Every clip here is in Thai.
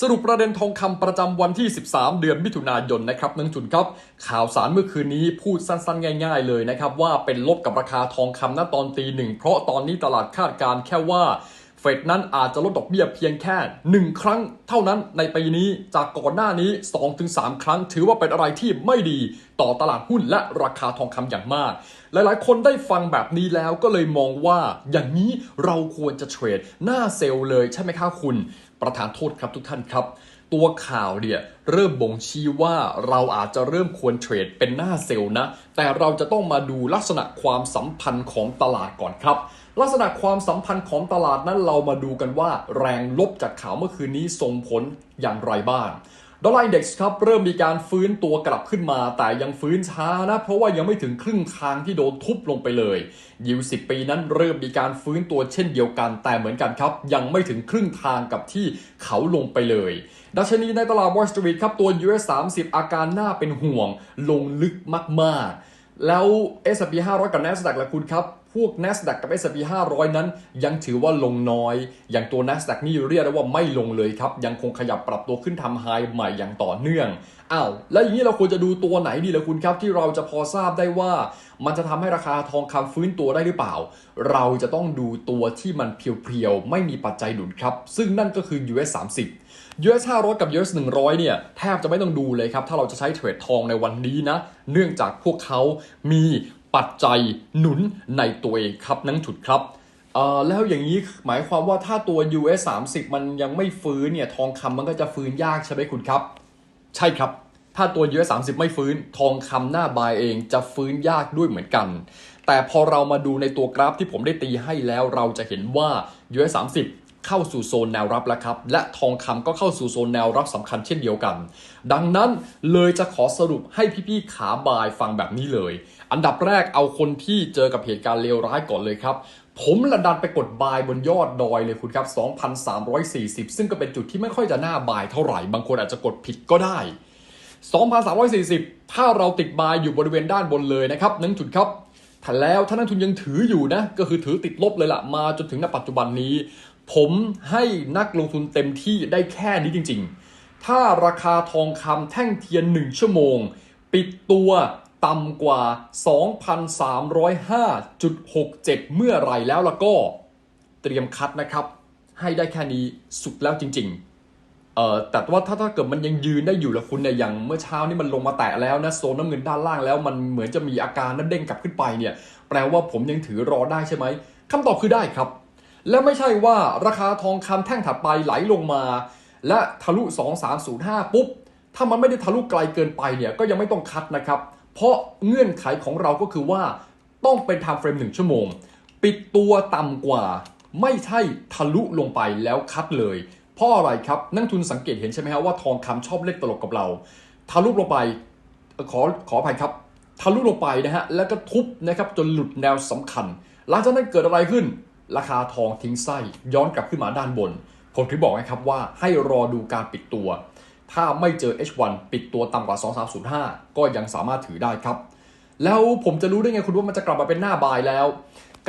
สรุปประเด็นทองคำประจำวันที่ 13 เดือนมิถุนายนนะครับนักทุนครับ ข่าวสารเมื่อคืนนี้พูดสั้นๆ ง่าย ๆ เลยนะครับ ว่าเป็นลบกับราคาทองคำณตอนตีหนึ่งเพราะตอนนี้ตลาดคาดการณ์แค่ว่า ฟดนั้นอาจจะลดดอกเบี้ยเพียงแค่ 1 ครั้งเท่านั้นในปีนี้จากก่อนหน้านี้ 2-3 ครั้ง ถือว่าเป็นอะไรที่ไม่ดีต่อตลาดหุ้นและราคาทองคำอย่างมาก หลายๆ คนได้ฟังแบบนี้แล้วก็เลยมองว่าอย่างนี้เราควรจะเทรดหน้าเซลล์เลยใช่ไหมครับคุณ ประธานโทษครับทุกท่านครับ ตัวข่าวเนี่ยเริ่มบ่งชี้ว่าเราอาจจะเริ่มควรเทรดเป็นหน้าเซลล์นะ แต่เราจะต้องมาดูลักษณะความสัมพันธ์ของตลาดก่อนครับ ลักษณะความสัมพันธ์ของตลาดนั้นเรามาดูกันว่า แรงลบจากข่าวเมื่อคืนนี้ส่งผลอย่างไรบ้าง ดอลลาร์อินเด็กซ์ครับเริ่มมีการฟื้นตัวกลับขึ้นมา แต่ยังฟื้นช้านะ เพราะว่ายังไม่ถึงครึ่งทางที่โดนทุบลงไปเลยยิวสิปีนั้นเริ่มมีการฟื้นตัวเช่นเดียวกัน แต่เหมือนกันครับ ยังไม่ถึงครึ่งทางกับที่เขาลงไปเลย ดัชนีในตลาดวอลสตรีทครับตัว US 30 อาการน่าเป็นห่วง ลงลึกมาก ๆ แล้ว S&P 500 กับ NASDAQ ละคุณครับ วก NASDAQ กับ S&P 500 นั้น ยังถือว่าลงน้อย อย่างตัว NASDAQ นี่เรียกได้ว่าไม่ลงเลยครับ ยังคงขยับปรับตัวขึ้นทำไฮใหม่อย่างต่อเนื่องอ้าวแล้วอย่างนี้เราควรจะดูตัวไหนดีล่ะคุณครับ ที่เราจะพอทราบได้ว่า มันจะทำให้ราคาทองคำฟื้นตัวได้หรือเปล่า เราจะต้องดูตัวที่มันเพียวๆ ไม่มีปัจจัยหนุนครับ ซึ่งนั่นก็คือ US 30 US 500 กับ US 100 เนี่ย แทบจะไม่ต้องดูเลยครับ ถ้าเราจะใช้เทรดทองในวันนี้นะ เนื่องจากพวกเขามี ปัจจัยหนุนในตัวเองครับนั่งจุดครับเอ่อแล้วอย่างนี้หมายความว่าถ้าตัว US 30 มันยังไม่ฟื้นเนี่ยทองคำมันก็จะฟื้นยากใช่ไหมคุณครับ ใช่ครับ ถ้าตัว US 30 ไม่ฟื้นทองคำหน้าบายเองจะฟื้นยากด้วยเหมือนกัน แต่พอเรามาดูในตัวกราฟที่ผมได้ตีให้แล้วเราจะเห็นว่า US 30 เข้าสู่โซนแนวรับแล้วครับ และทองคำก็เข้าสู่โซนแนวรับสำคัญเช่นเดียวกัน ดังนั้นเลยจะขอสรุปให้พี่ๆขาบายฟังแบบนี้เลย อันดับแรกเอาคนที่เจอกับเหตุการณ์เลวร้ายก่อนเลยครับผมระดันไปกดบายบนยอดดอยเลยคุณครับ 2,340 ซึ่งก็เป็นจุดที่ไม่ค่อยจะน่าบายเท่าไหร่ บางคนอาจจะกดผิดก็ได้ 2,340 ถ้าเราติดบายอยู่บริเวณด้านบนเลยนะครับนั่นจุดครับถ้าแล้วถ้านักทุนยังถืออยู่นะ ก็คือถือติดลบเลยล่ะ มาจนถึงณปัจจุบันนี้ ผมให้นักลงทุนเต็มที่ได้แค่นี้จริง ๆ ถ้าราคาทองคำแท่งเทียน 1 ชั่วโมง ปิดตัวต่ำกว่า 2,305.67 เมื่อไรแล้วล่ะก็ เตรียมคัดนะครับ ให้ได้แค่นี้สุดแล้วจริง ๆเอ่อแต่ว่าถ้าถ้าเกิดมันยังยืนได้อยู่ละคุณเนี่ยอย่างเมื่อเช้านี่มันลงมาแตะแล้วนะโซนน้ำเงินด้านล่างแล้วมันเหมือนจะมีอาการนั้นเด้งกลับขึ้นไปเนี่ย แปลว่าผมยังถือรอได้ใช่ไหมคำตอบคือได้ครับ และไม่ใช่ว่าราคาทองคำแท่งถัดไปไหลลงมา และทะลุ 2305 ปุ๊บ ถ้ามันไม่ได้ทะลุไกลเกินไปเนี่ยก็ยังไม่ต้องคัดนะครับ เพราะเงื่อนไขของเราก็คือว่าต้องเป็น time frame 1ชั่วโมง ปิดตัวต่ำกว่าไม่ใช่ทะลุลงไปแล้วคัดเลย เพราะอะไรครับนักทุนสังเกตเห็นใช่ไหมครับว่าทองคำชอบเล่นตลกกับเรา ทะลุลงไปขอขออภัยครับทะลุลงไปนะฮะแล้วก็ทุบนะครับจนหลุดแนวสำคัญ หลังจากนั้นเกิดอะไรขึ้น ราคาทองทิ้งไส้ย้อนกลับขึ้นมาด้านบน ผมถึงบอกไงครับว่าให้รอดูการปิดตัว ถ้าไม่เจอ H1 ปิดตัวต่ำกว่า 2305 ก็ยังสามารถถือได้ครับ แล้วผมจะรู้ได้ไงคุณว่ามันจะกลับมาเป็นหน้าบายแล้ว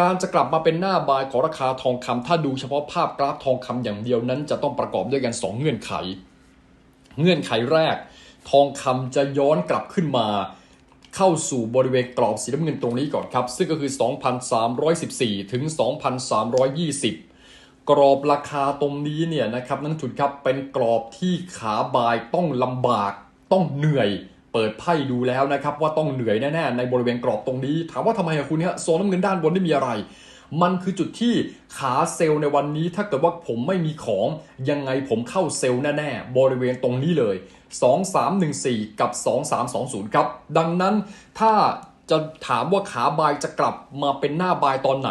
การจะกลับมาเป็นหน้าบายของราคาทองคำถ้าดูเฉพาะภาพกราฟทองคำอย่างเดียวนั้น จะต้องประกอบด้วยกัน 2 เงื่อนไข เงื่อนไขแรก ทองคำจะย้อนกลับขึ้นมา เข้าสู่บริเวณกรอบสีน้ำเงินตรงนี้ก่อนครับ ซึ่งก็คือ 2,314 ถึง 2,320 กรอบราคาตรงนี้เนี่ยนะครับนั่นจุดครับเป็นกรอบที่ขาบายต้องลำบากต้องเหนื่อย เปิดไพ่ดูแล้วนะครับว่าต้องเหนื่อยแน่ๆในบริเวณกรอบตรงนี้ ถามว่าทำไมคุณเนี่ยโซนน้ำเงินด้านบนไม่มีอะไร มันคือจุดที่ขาเซลล์ในวันนี้ถ้าเกิดว่าผมไม่มีของยังไงผมเข้าเซลล์แน่ๆ บริเวณตรงนี้เลย 2314 กับ 2320 ครับ ดังนั้นถ้าจะถามว่าขาบายจะกลับมาเป็นหน้าบายตอนไหน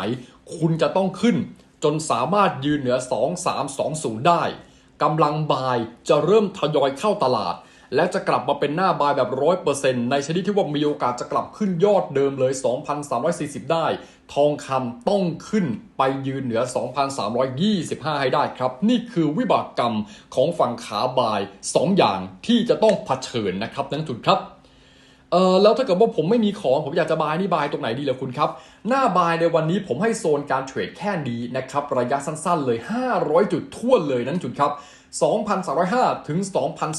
คุณจะต้องขึ้น จนสามารถยืนเหนือ 2320 ได้กำลังบายจะเริ่มทยอยเข้าตลาด และจะกลับมาเป็นหน้าบายแบบ100%ในชนิดที่ว่ามีโอกาสจะกลับขึ้นยอดเดิมเลย 2,340 ได้ ทองคำต้องขึ้นไปยืนเหนือ 2,325 ให้ได้ครับ นี่คือวิบากกรรมของฝั่งขาบาย 2 อย่างที่จะต้องเผชิญนะครับนักลงทุนครับเออแล้วถ้าเกิดว่าผมไม่มีของผมอยากจะบายนี่บายตรงไหนดีล่ะคุณครับ หน้าบายในวันนี้ผมให้โซนการเทรดแค่นี้นะครับ ระยะสั้นๆเลย 500 จุดทั่วเลยนั่นจุดครับ 2,305 ถึง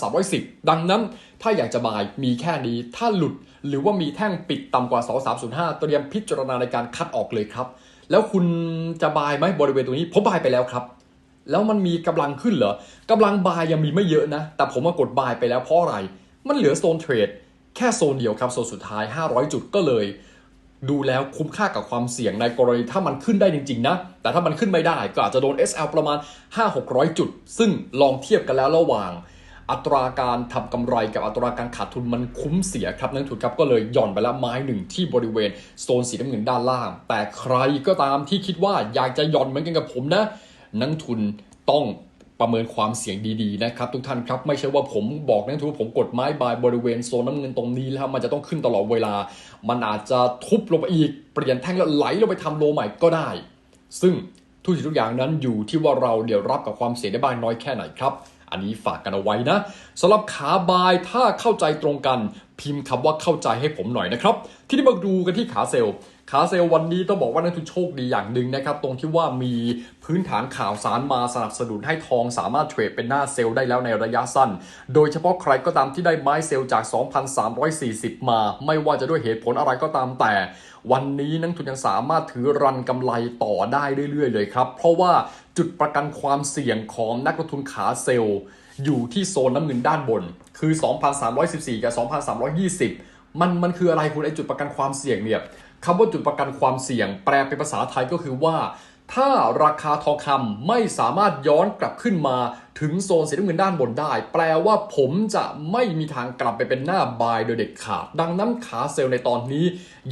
2,310 ดังนั้นถ้าอยากจะบายมีแค่นี้ ถ้าหลุดหรือว่ามีแท่งปิดต่ำกว่า 2305 เตรียมพิจารณาในการคัดออกเลยครับ แล้วคุณจะบายไหมบริเวณตรงนี้ผมบายไปแล้วครับ แล้วมันมีกำลังขึ้นเหรอกำลังบายยังมีไม่เยอะนะ แต่ผมมากดบายไปแล้วเพราะอะไร มันเหลือโซนเทรดแค่โซนเดียวครับโซนสุดท้าย 500 จุดก็เลย ดูแล้วคุ้มค่ากับความเสี่ยงในกรณีถ้ามันขึ้นได้จริง ๆ นะ แต่ถ้ามันขึ้นไม่ได้ก็อาจจะโดน SL ประมาณ 5-600 จุด ซึ่งลองเทียบกันแล้วระหว่าง อัตราการทำกำไรกับอัตราการขาดทุนมันคุ้มเสียครับนักทุนครับก็เลยหย่อนไปแล้วไม้หนึ่งที่บริเวณโซนสีน้ำเงินด้านล่าง แต่ใครก็ตามที่คิดว่าอยากจะหย่อนเหมือนกันกับผมนะ นักทุนต้อง ประเมินความเสี่ยงดีๆนะครับทุกท่านครับไม่ใช่ว่าผมบอกนักทุนผมกดไม้บายบริเวณโซนน้ำเงินตรงนี้แล้วมันจะต้องขึ้นตลอดเวลา มันอาจจะทุบลงไปอีกเปลี่ยนแท่งแล้วไหลลงไปทำโลใหม่ก็ได้ ซึ่งทุกสิ่งทุกอย่างนั้นอยู่ที่ว่าเราเดี๋ยวรับกับความเสี่ยงได้บ้างน้อยแค่ไหนครับ อันนี้ฝากกันเอาไว้นะสำหรับขาบายถ้าเข้าใจตรงกัน พิมพ์คำว่าเข้าใจให้ผมหน่อยนะครับ ที่นี้มาดูกันที่ขาเซลล์ขาเซลล์วันนี้ต้องบอกว่านักทุนโชคดีอย่างหนึ่งนะครับ ตรงที่ว่ามีพื้นฐานข่าวสารมาสนับสนุนให้ทองสามารถเทรดเป็นหน้าเซลล์ได้แล้วในระยะสั้น โดยเฉพาะใครก็ตามที่ได้ไม้เซลล์จาก 2,340 มา ไม่ว่าจะด้วยเหตุผลอะไรก็ตามแต่ วันนี้นักทุนยังสามารถถือรันกำไรต่อได้เรื่อยๆ เลยครับ เพราะว่าจุดประกันความเสี่ยงของนักลงทุนขาเซลล์ อยู่ที่โซนน้ำเงินด้านบน คือ 2,314 กับ 2,320 มันมันคืออะไรคุณไอจุดประกันความเสี่ยงเนี่ยคำว่าจุดประกันความเสี่ยง แปลเป็นภาษาไทยก็คือว่า ถ้าราคาทองคำไม่สามารถย้อนกลับขึ้นมาถึงโซนสีน้ำเงินด้านบนได้ แปลว่าผมจะไม่มีทางกลับไปเป็นหน้าบายโดยเด็ดขาด ดังนั้นขาเซลล์ในตอนนี้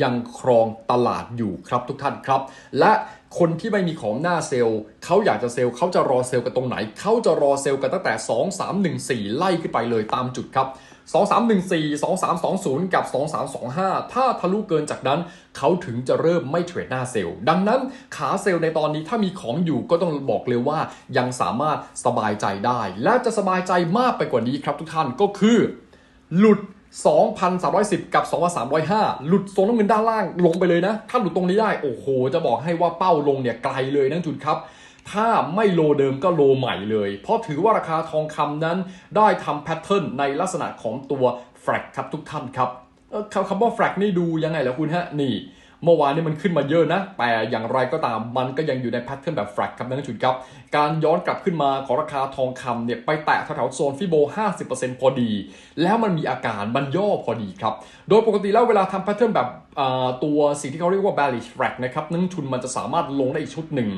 ยังครองตลาดอยู่ครับทุกท่านครับ และ คนที่ไม่มีของหน้าเซลล์เขาอยากจะเซลล์เขาจะรอเซลล์กันตรงไหนเขาจะรอเซลล์กันตั้งแต่ 2 3 1 4 ไล่ขึ้นไปเลยตามจุดครับ 2 3 1 4 2 3 2 0 กับ 2 3 2 5 ถ้าทะลุเกินจากนั้น เขาถึงจะเริ่มไม่เทรดหน้าเซลล์ ดังนั้นขาเซลล์ในตอนนี้ถ้ามีของอยู่ก็ต้องบอกเลยว่ายังสามารถสบายใจได้ และจะสบายใจมากไปกว่านี้ครับทุกท่านก็คือ หลุด 2,310 กับ 2,305 หลุดโซนน้ำเงินด้านล่างลงไปเลยนะ ถ้าหลุดตรงนี้ได้ โอ้โห จะบอกให้ว่าเป้าลงเนี่ยไกลเลยนะจุดครับ ถ้าไม่โลเดิมก็โลใหม่เลย เพราะถือว่าราคาทองคำนั้นได้ทำแพทเทิร์นในลักษณะของตัวแฟลกครับทุกท่านครับเอ่อคำคำว่าแฟลกนี่ดูยังไงล่ะคุณฮะ นี่ เมื่อวานนี้มันขึ้นมาเยอะนะ แต่อย่างไรก็ตามมันก็ยังอยู่ในแพทเทิร์นแบบแฟลกครับนักลงทุนครับ การย้อนกลับขึ้นมาของราคาทองคำเนี่ยไปแตะแถวๆโซนฟิโบ 50%พอดี แล้วมันมีอาการมันย่อพอดีครับ โดยปกติแล้วเวลาทำแพทเทิร์นแบบตัวสิ่งที่เขาเรียกว่า bearish flag นะครับนักลงทุนมันจะสามารถลงได้อีกชุดหนึ่ง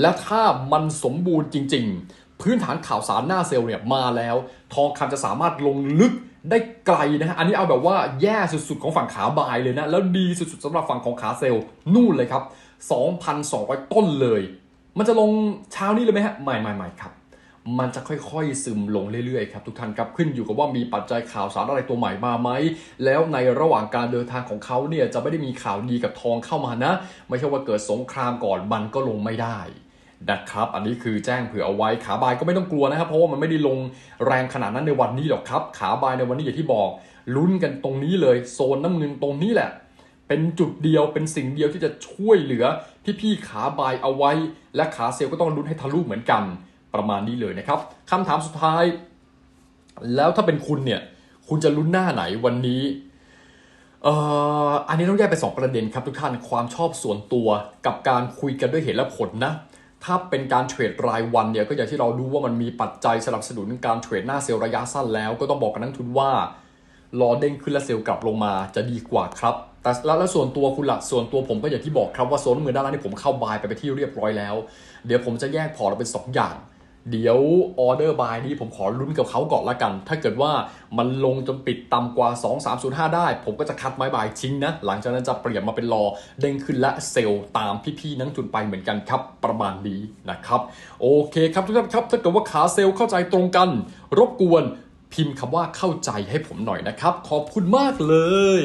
และถ้ามันสมบูรณ์จริง ๆ พื้นฐานข่าวสารหน้าเซลล์เนี่ยมาแล้ว ทองคำจะสามารถลงลึกได้ไกลนะฮะ อันนี้เอาแบบว่าแย่สุดๆของฝั่งขาบายเลยนะ แล้วดีสุดๆสำหรับฝั่งของขาเซลล์นู่นเลยครับ 2,200 ต้นเลย มันจะลงเช้านี้เลยไหมฮะไม่ไม่ไม่ครับ มันจะค่อยๆซึมลงเรื่อยๆครับทุกท่านครับขึ้นอยู่กับว่ามีปัจจัยข่าวสารอะไรตัวใหม่มาไหม แล้วในระหว่างการเดินทางของเขาเนี่ยจะไม่ได้มีข่าวดีกับทองเข้ามานะ ไม่ใช่ว่าเกิดสงครามก่อนมันก็ลงไม่ได้ นะครับ อันนี้คือแจ้งเผื่อเอาไว้ขาบายก็ไม่ต้องกลัวนะครับ เพราะว่ามันไม่ได้ลงแรงขนาดนั้นในวันนี้หรอกครับ ขาบายในวันนี้อย่างที่บอกลุ้นกันตรงนี้เลยโซนน้ำเงินตรงนี้แหละ เป็นจุดเดียวเป็นสิ่งเดียวที่จะช่วยเหลือพี่ๆขาบายเอาไว้ และขาเซลล์ก็ต้องลุ้นให้ทะลุเหมือนกันประมาณนี้เลยนะครับคำถามสุดท้าย แล้วถ้าเป็นคุณเนี่ยคุณจะลุ้นหน้าไหนวันนี้เอ่ออันนี้ต้องแยกเป็นสองประเด็นครับทุกท่านความชอบส่วนตัวกับการคุยกันด้วยเหตุและผลนะ ถ้าเป็นการเทรดรายวันเนี่ยก็อย่างที่เราดูว่ามันมีปัจจัยสนับสนุนการเทรดหน้าเซลล์ระยะสั้นแล้ว ก็ต้องบอกกับนักทุนว่ารอเด้งขึ้นและเซลล์กลับลงมาจะดีกว่าครับ แต่แล้วแล้วส่วนตัวคุณละส่วนตัวผมก็อย่างที่บอกครับว่าโซนมือด้านล่างที่ผมเข้าบายไปไปที่เรียบร้อยแล้ว เดี๋ยวผมจะแยกพอร์ตเป็นสองอย่าง เดี๋ยวออเดอร์บายนี้ผมขอลุ้นกับเขาก่อนละกัน ถ้าเกิดว่ามันลงจนปิดต่ำกว่า 2305 ได้ ผมก็จะคัดไม้บายทิ้งนะ หลังจากนั้นจะเปลี่ยนมาเป็นรอเด้งขึ้นและเซลล์ตามพี่ๆนักจุนไปเหมือนกันครับ ประมาณนี้นะครับ โอเคครับทุกท่านครับ ถ้าเกิดว่าขาเซลล์เข้าใจตรงกัน รบกวนพิมพ์คำว่าเข้าใจให้ผมหน่อยนะครับ ขอบคุณมากเลย